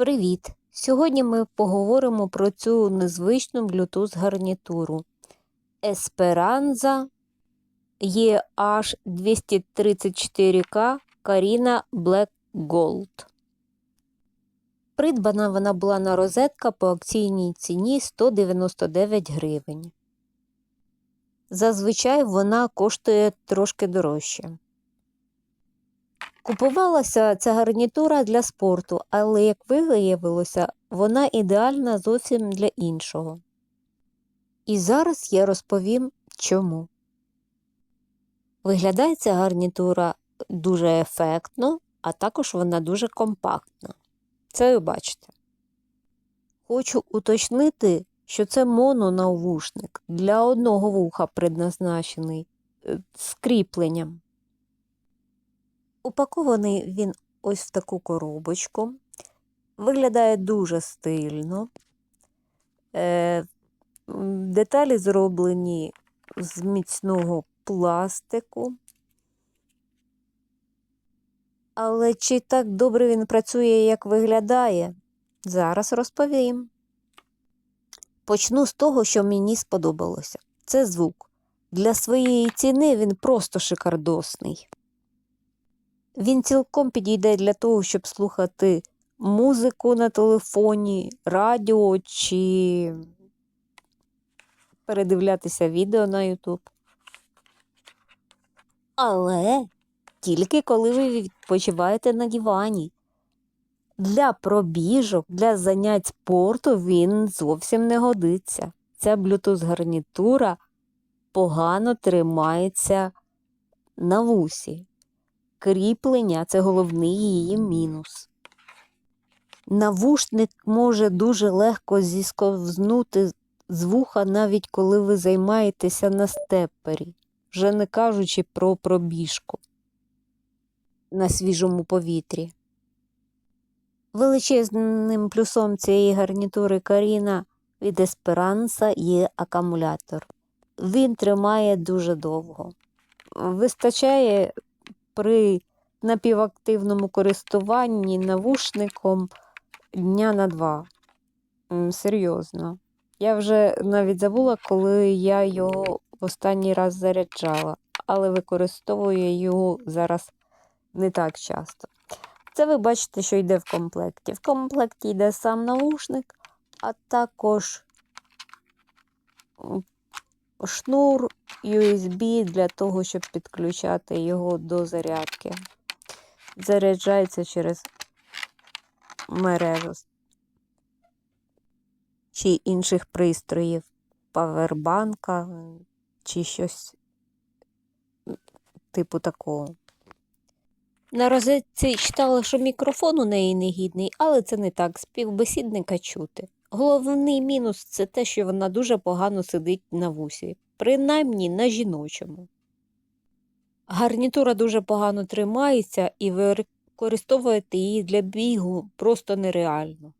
Привіт! Сьогодні ми поговоримо про цю незвичну Bluetooth гарнітуру Esperanza EH234K Carina Black Gold. Придбана вона була на розетка по акційній ціні 199 гривень. Зазвичай вона коштує трошки дорожче. Купувалася ця гарнітура для спорту, але, як виявилося, вона ідеальна зовсім для іншого. І зараз я розповім чому. Виглядає ця гарнітура дуже ефектно, а також вона дуже компактна. Це ви бачите. Хочу уточнити, що це мононавушник для одного вуха предназначений е, з кріпленням. Упакований він ось в таку коробочку. Виглядає дуже стильно. Е, Деталі зроблені з міцного пластику. Але чи так добре він працює, як виглядає? Зараз розповім. Почну з того, що мені сподобалося. Це звук. Для своєї ціни він просто шикардосний. Він цілком підійде для того, щоб слухати музику на телефоні, радіо чи передивлятися відео на YouTube. Але тільки коли ви відпочиваєте на дивані. Для пробіжок, для занять спорту він зовсім не годиться. Ця Bluetooth гарнітура погано тримається на вусі. Кріплення це головний її мінус. Навушник може дуже легко зісковзнути з вуха, навіть коли ви займаєтеся на степері, вже не кажучи про пробіжку на свіжому повітрі. Величезним плюсом цієї гарнітури Каріна від Есперанса є акумулятор. Він тримає дуже довго. Вистачає при напівактивному користуванні навушником дня на два. Серйозно. Я вже навіть забула, коли я його в останній раз заряджала, але використовую його зараз не так часто. Це ви бачите, що йде в комплекті. В комплекті йде сам наушник, а також шнур USB для того, щоб підключати його до зарядки. Заряджається через мережу чи інших пристроїв, павербанка чи щось типу такого. На розетці читала, що мікрофон у неї негідний, але це не так, співбесідника чути. Головний мінус це те, що вона дуже погано сидить на вусі, принаймні на жіночому. Гарнітура дуже погано тримається і використовувати її для бігу просто нереально.